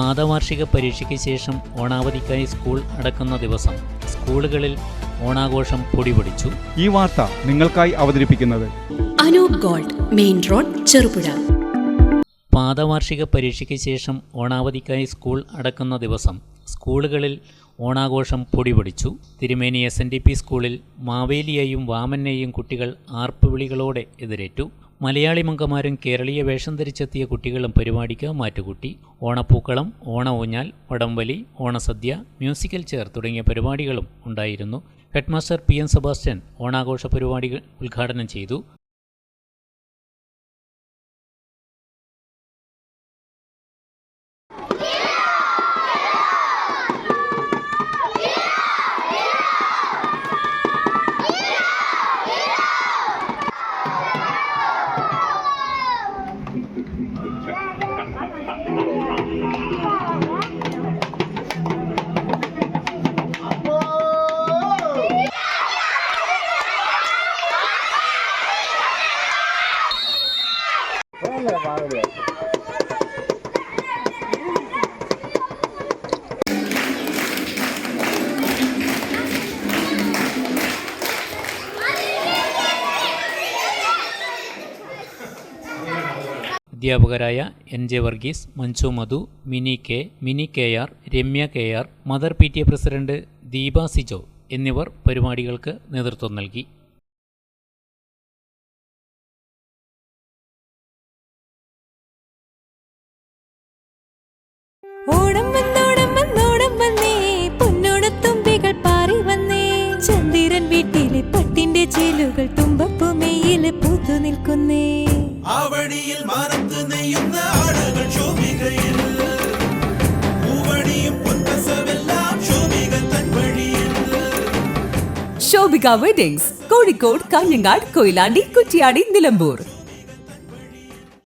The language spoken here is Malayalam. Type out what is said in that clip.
പാദവാർഷിക പരീക്ഷയ്ക്ക് ശേഷം ഓണാവധിക്കായി സ്കൂൾ അടക്കുന്ന ദിവസം സ്കൂളുകളിൽ ഓണാഘോഷം പൊടിപൊടിച്ചു. ഈ വാർത്ത നിങ്ങൾക്കായി അവതരിപ്പിക്കുന്നത് Anoop gold main road Cherupuzha. പാദവാർഷിക പരീക്ഷയ്ക്ക് ശേഷം ഓണാവധിക്കായി സ്കൂൾ അടക്കുന്ന ദിവസം സ്കൂളുകളിൽ ഓണാഘോഷം പൊടിപൊടിച്ചു. തിരുമേനി എസ് എൻ ഡി പി സ്കൂളിൽ മാവേലിയെയും വാമനെയും കുട്ടികൾ ആർപ്പുവിളികളോടെ എതിരേറ്റു. മലയാളി മംഗമാരും കേരളീയ വേഷം ധരിച്ചെത്തിയ കുട്ടികളും പരിപാടിക്ക് മാറ്റുകൂട്ടി. ഓണപ്പൂക്കളം ഓണ ഊഞ്ഞാൽ വടംവലി ഓണസദ്യ മ്യൂസിക്കൽ ചെയർ തുടങ്ങിയ പരിപാടികളും ഉണ്ടായിരുന്നു. ഹെഡ്മാസ്റ്റർ പി എൻ സെബാസ്റ്റ്യൻ ഓണാഘോഷ പരിപാടികൾ ഉദ്ഘാടനം ചെയ്തു. Vale, vale. അധ്യാപകരായ N J Varghese Manju Madhu Mini K Mini K R Ramya K R mother P T A president Deepa Sijo എന്നിവർ പരിപാടികൾക്ക് നേതൃത്വം നൽകി. ഓണം വന്നോണം വീട്ടിലെ പട്ടിന്റെ പൂത്തു നിൽക്കുന്നേ. ആവണിയിൽ മാനത്ത് നെയ്യുന്ന ആടകൾ ശോഭികയിൽ. പൂവണിയും പൊൻപസമെല്ലാം ശോഭിക തൻ വഴിയിൽ. ശോഭിക വെഡിങ്സ് കോഴിക്കോട് കാഞ്ഞങ്ങാട് കൊയിലാണ്ടി കുറ്റിയാടി നിലമ്പൂർ.